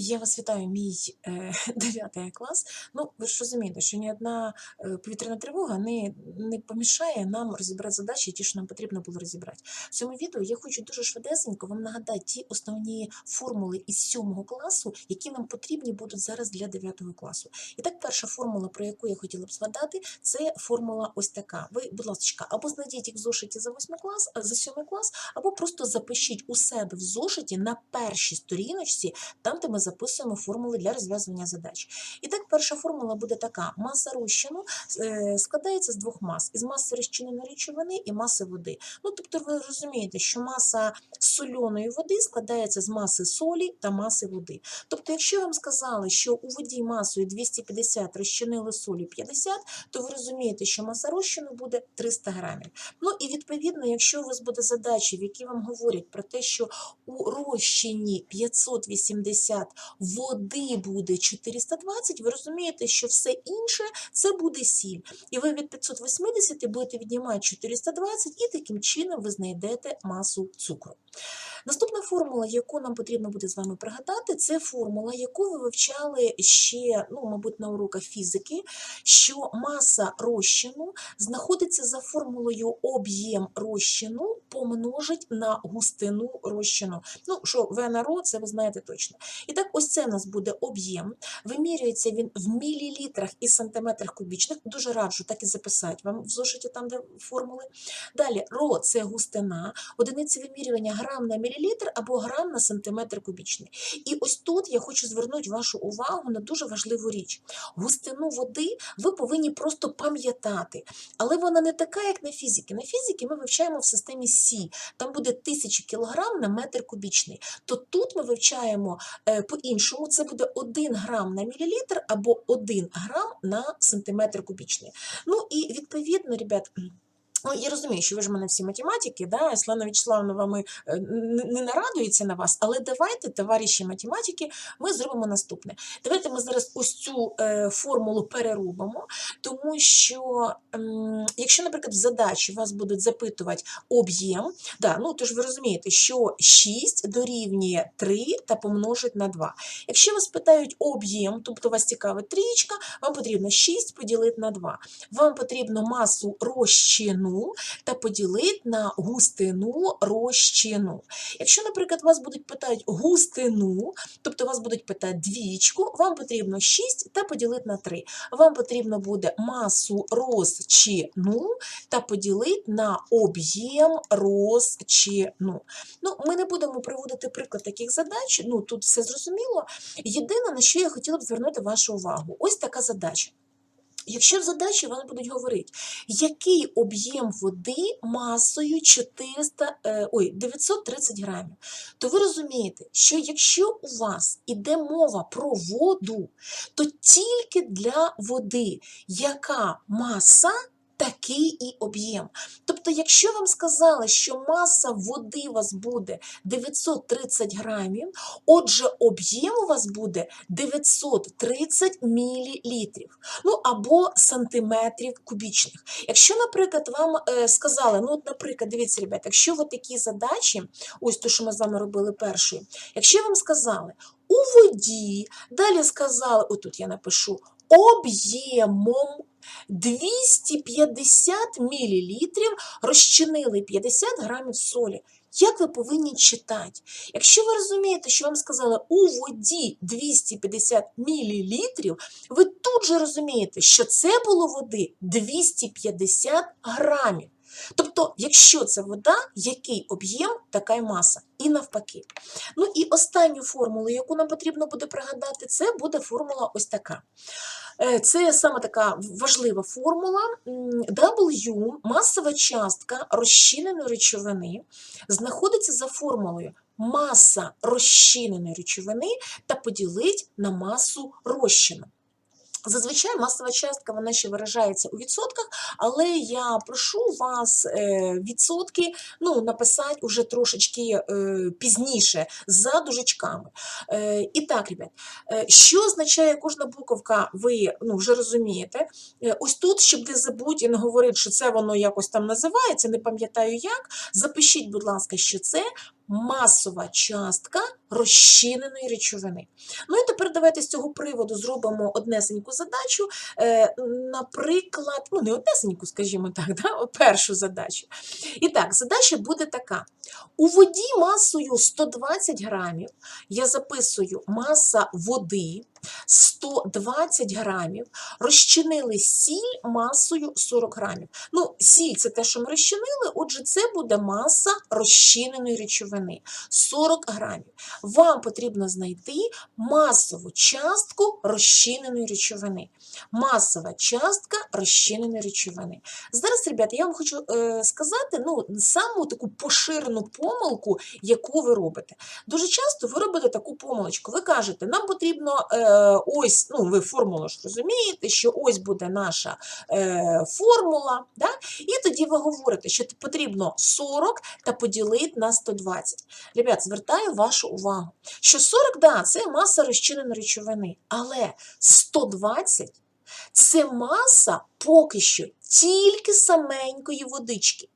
Я вас вітаю, мій е, 9 клас. Ну, ви ж розумієте, що ні одна е, повітряна тривога не, не помішає нам розібрати задачі, ті, що нам потрібно було розібрати. В цьому відео я хочу дуже швидесенько вам нагадати ті основні формули із 7 класу, які нам потрібні будуть зараз для 9 класу. І так, перша формула, про яку я хотіла б згадати, це формула ось така. Ви, будь ласка, або знайдіть їх в зошиті за 8 клас, а, за 7 клас, або просто запишіть у себе в зошиті на першій сторіночці, там, де ми записуємо формули для розв'язування задач. І так, перша формула буде така: маса розчину е, складається з двох мас: із маси розчиненої речовини і маси води. Ну, тобто, ви розумієте, що маса сольоної води складається з маси солі та маси води. Тобто, якщо вам сказали, що у воді масою 250 розчинили солі 50, то ви розумієте, що маса розчину буде 300 грамів. Ну і відповідно, якщо у вас буде задача, в якій вам говорять про те, що у розчині 580 води буде 420, ви розумієте, що все інше це буде сіль. І ви від 580 будете віднімати 420, і таким чином ви знайдете масу цукру. Наступна формула, яку нам потрібно буде з вами пригадати, це формула, яку ви вивчали ще, ну, мабуть, на уроках фізики, що маса розчину знаходиться за формулою об'єм розчину помножить на густину розчину. Ну, що В на ро, це ви знаєте точно. І так, ось це у нас буде об'єм. Вимірюється він в мілілітрах і сантиметрах кубічних. Дуже раджу так і записати вам в зошиті, там, де формули. Далі ро це густина, одиниці вимірювання грам на мілілітр або грам на сантиметр кубічний. І ось тут я хочу звернути вашу увагу на дуже важливу річ. Густину води ви повинні просто пам'ятати, але вона не така, як на фізиці. На фізиці ми вивчаємо в системі Сі, там буде 1000 кг на метр кубічний. То тут ми вивчаємо е, по-іншому, це буде 1 грам на мілілітр або 1 грам на сантиметр кубічний. Ну і відповідно, ребят. Ну, я розумію, що ви ж мене всі математики, да, Слана Вячеславовна вами е, не нарадується на вас, але давайте, товариші математики, ми зробимо наступне. Давайте ми зараз ось цю е, формулу переробимо, тому що, ем, якщо, наприклад, в задачі вас будуть запитувати об'єм, да, ну, то ж ви розумієте, що 6 дорівнює 3 та помножить на 2. Якщо вас питають об'єм, тобто вас цікавить трієчка, вам потрібно 6 поділити на 2. Вам потрібно масу розчину та поділити на густину розчину. Якщо, наприклад, вас будуть питати густину, тобто вас будуть питати двічку, вам потрібно 6 та поділити на 3. Вам потрібно буде масу розчину та поділити на об'єм розчину. Ну, ми не будемо проводити приклад таких задач, ну тут все зрозуміло. Єдине, на що я хотіла б звернути вашу увагу, ось така задача. Якщо в задачі вони будуть говорити, який об'єм води масою 400, е, ой, 930 грамів, то ви розумієте, що якщо у вас іде мова про воду, то тільки для води, яка маса, такий і об'єм. Тобто, якщо вам сказали, що маса води у вас буде 930 грамів, отже, об'єм у вас буде 930 мілілітрів, ну або сантиметрів кубічних. Якщо, наприклад, вам е, сказали, ну, от, наприклад, дивіться, ребята, якщо ви такі задачі, ось то, що ми з вами робили першою, якщо вам сказали у воді, далі сказали, отут я напишу об'ємом 250 мл розчинили 50 грамів солі. Як ви повинні читати? Якщо ви розумієте, що вам сказали у воді 250 мл, ви тут же розумієте, що це було води 250 грамів. Тобто, якщо це вода, який об'єм, така й маса. І навпаки. Ну і останню формулу, яку нам потрібно буде пригадати, це буде формула ось така. Е, Це саме така важлива формула. W масова частка розчиненої речовини знаходиться за формулою маса розчиненої речовини та поділить на масу розчину. Зазвичай масова частка вона ще виражається у відсотках, але я прошу вас е, відсотки ну, написати уже трошечки е, пізніше за дужечками. Е, і так, ребят, що означає кожна буковка, ви ну, вже розумієте. Ось тут, щоб не забудь і не говорити, що це воно якось там називається, не пам'ятаю як, запишіть, будь ласка, що це масова частка розчиненої речовини. Ну і тепер давайте з цього приводу зробимо однесеньку задачу. Е, наприклад, ну не однесеньку, скажімо так, да? першу задачу. І так, задача буде така. У воді масою 120 грамів я записую маса води 120 грамів, розчинили сіль масою 40 грамів. Ну, сіль це те, що ми розчинили, отже, це буде маса розчиненої речовини 40 грамів. Вам потрібно знайти масову частку розчиненої речовини. Масова частка розчиненої речовини. Зараз, ребята, я вам хочу е, сказати ну, саму таку поширену помилку, яку ви робите. Дуже часто ви робите таку помилочку. Ви кажете, нам потрібно е, ось, ну ви формулу ж розумієте, що ось буде наша е, формула. Да? І тоді ви говорите, що потрібно 40 та поділити на 120. Ребят, звертаю вашу увагу, що 40, да, це маса розчиненої речовини, але 120 це маса поки що тільки саменької водички.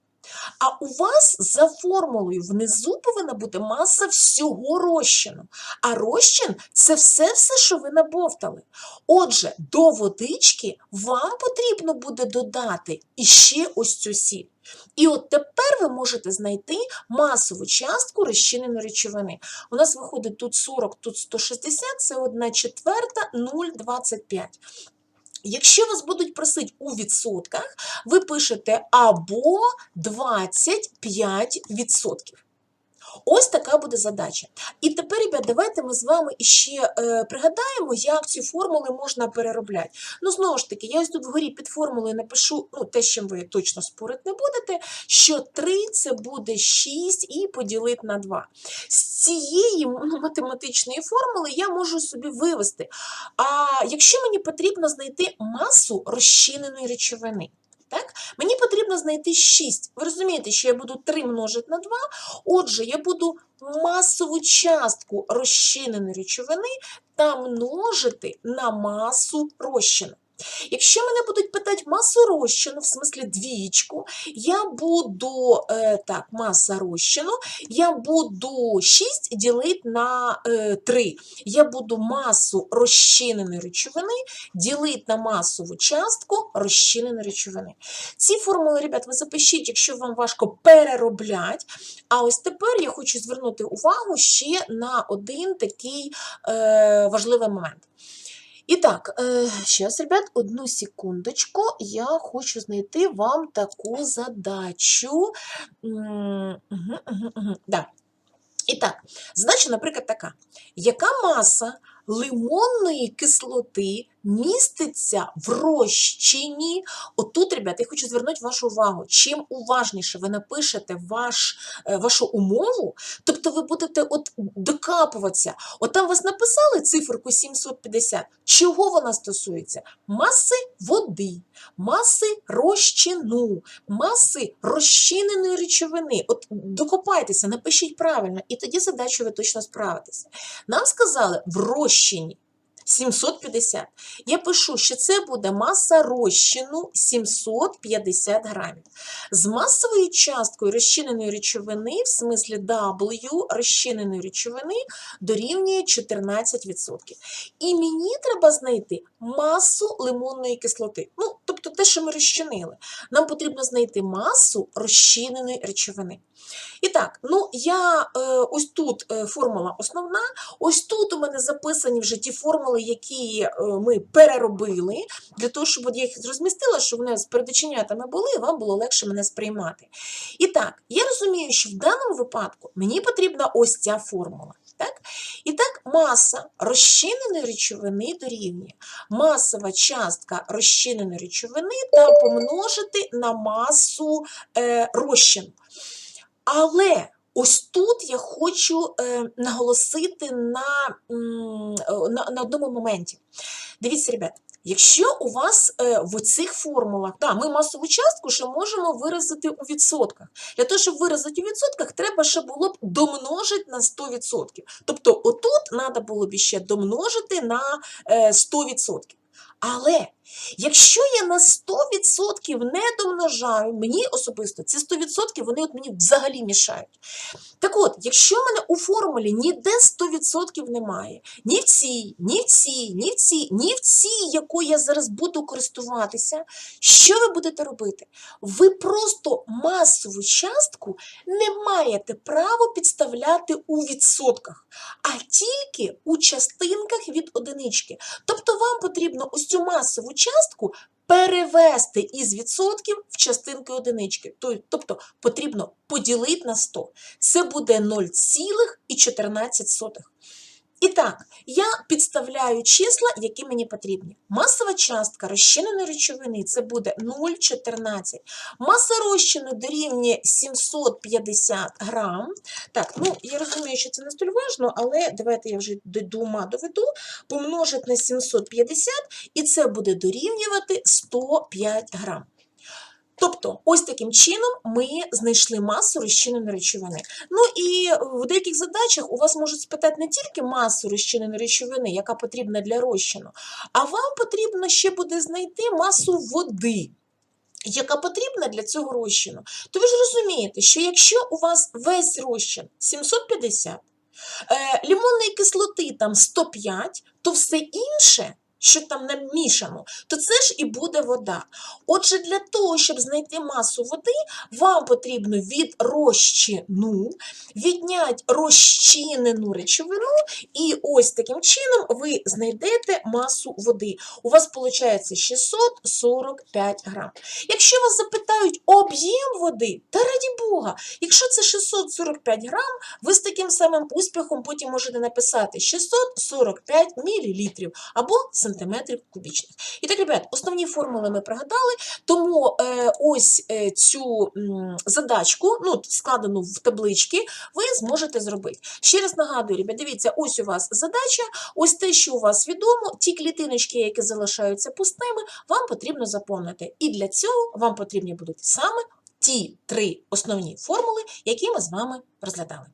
А у вас за формулою внизу повинна бути маса всього розчину. А розчин це все-все, що ви набовтали. Отже, до водички вам потрібно буде додати іще ось цю сіль. І от тепер ви можете знайти масову частку розчиненої речовини. У нас виходить тут 40, тут 160, це 1 четверта 0,25. Якщо вас будуть просити у відсотках, ви пишете або 25%. Ось така буде задача. І тепер, ребят, давайте ми з вами іще е, пригадаємо, як ці формули можна переробляти. Ну, знову ж таки, я ось тут вгорі під формулою напишу, ну, те, з чим ви точно спорити не будете, що 3 це буде 6 і поділити на 2. З цієї ну, математичної формули я можу собі вивести. А якщо мені потрібно знайти масу розчиненої речовини, так? Мені потрібно знайти 6. Ви розумієте, що я буду 3 множити на 2, отже, я буду масову частку розчиненої речовини та множити на масу розчину. Якщо мене будуть питати масу розчину, в смислі двічку, я буду, е, так, маса розчину, я буду 6 ділити на е, 3. Я буду масу розчиненої речовини ділити на масову частку розчиненої речовини. Ці формули, ребят, ви запишіть, якщо вам важко перероблять. А ось тепер я хочу звернути увагу ще на один такий е, важливий момент. І так, зараз, ребят, одну секундочку, я хочу знайти вам таку задачу. Мгм, Да. І задача, наприклад, така. Яка маса лимонної кислоти міститься в розчині? Отут, ребят, я хочу звернути вашу увагу. Чим уважніше ви напишете ваш, е, вашу умову, тобто ви будете от докапуватися. От там вас написали циферку 750. Чого вона стосується? Маси води, маси розчину, маси розчиненої речовини. От докопайтеся, напишіть правильно, і тоді задачу ви точно справитеся. Нам сказали в розчині 750. Я пишу, що це буде маса розчину 750 грамів. З масовою часткою розчиненої речовини, в смислі W розчиненої речовини, дорівнює 14%. І мені треба знайти масу лимонної кислоти. Ну, тобто те, що ми розчинили. Нам потрібно знайти масу розчиненої речовини. І так, ну я е, ось тут е, формула основна, ось тут у мене записані вже ті формули, які е, ми переробили, для того, щоб я їх розмістила, щоб вони з передоченятами були, і вам було легше мене сприймати. І так, я розумію, що в даному випадку мені потрібна ось ця формула. Так? І так, маса розчиненої речовини дорівнює масова частка розчиненої речовини та помножити на масу е, розчину. Але ось тут я хочу е, наголосити на, е, на, на одному моменті. Дивіться, ребят, якщо у вас е, в цих формулах, да, ми масову частку ще можемо виразити у відсотках. Для того, щоб виразити у відсотках, треба ще було б домножити на 100%. Тобто, отут треба було б ще домножити на е, 100%. Але Якщо я на 100% не домножаю, мені особисто ці 100% вони от мені взагалі мішають. Так от, якщо в мене у формулі ніде 100% немає, ні в цій, ні в цій, ні в цій, ні в цій, якою я зараз буду користуватися, що ви будете робити? Ви просто масову частку не маєте права підставляти у відсотках, а тільки у частинках від одинички. Тобто вам потрібно ось цю масову частку перевести із відсотків в частинки одинички. Тобто потрібно поділити на 100. Це буде 0,14. І так, я підставляю числа, які мені потрібні. Масова частка розчиненої речовини це буде 0,14. Маса розчину дорівнює 750 грам. Так, ну я розумію, що це не столь важно, але давайте я вже до ума доведу. Помножити на 750, і це буде дорівнювати 105 грам. Тобто, ось таким чином ми знайшли масу розчиненої речовини. Ну і в деяких задачах у вас можуть спитати не тільки масу розчиненої речовини, яка потрібна для розчину, а вам потрібно ще буде знайти масу води. Яка потрібна для цього розчину, то ви ж розумієте, що якщо у вас весь розчин 750, е, лімонної кислоти там 105, то все інше, що там намішано, то це ж і буде вода. Отже, для того, щоб знайти масу води, вам потрібно від розчину відняти розчинену речовину, і ось таким чином ви знайдете масу води. У вас виходить 645 грам. Якщо вас запитають об'єм води, та раді Бога, якщо це 645 грам, ви з таким самим успіхом потім можете написати 645 мл або сантиметрів кубічних. І так, ребят, основні формули ми пригадали, тому е, ось е, цю задачку, ну, складену в таблички, ви зможете зробити. Ще раз нагадую, ребят, дивіться, ось у вас задача, ось те, що у вас відомо, ті клітиночки, які залишаються пустими, вам потрібно заповнити. І для цього вам потрібні будуть саме ті три основні формули, які ми з вами розглядали.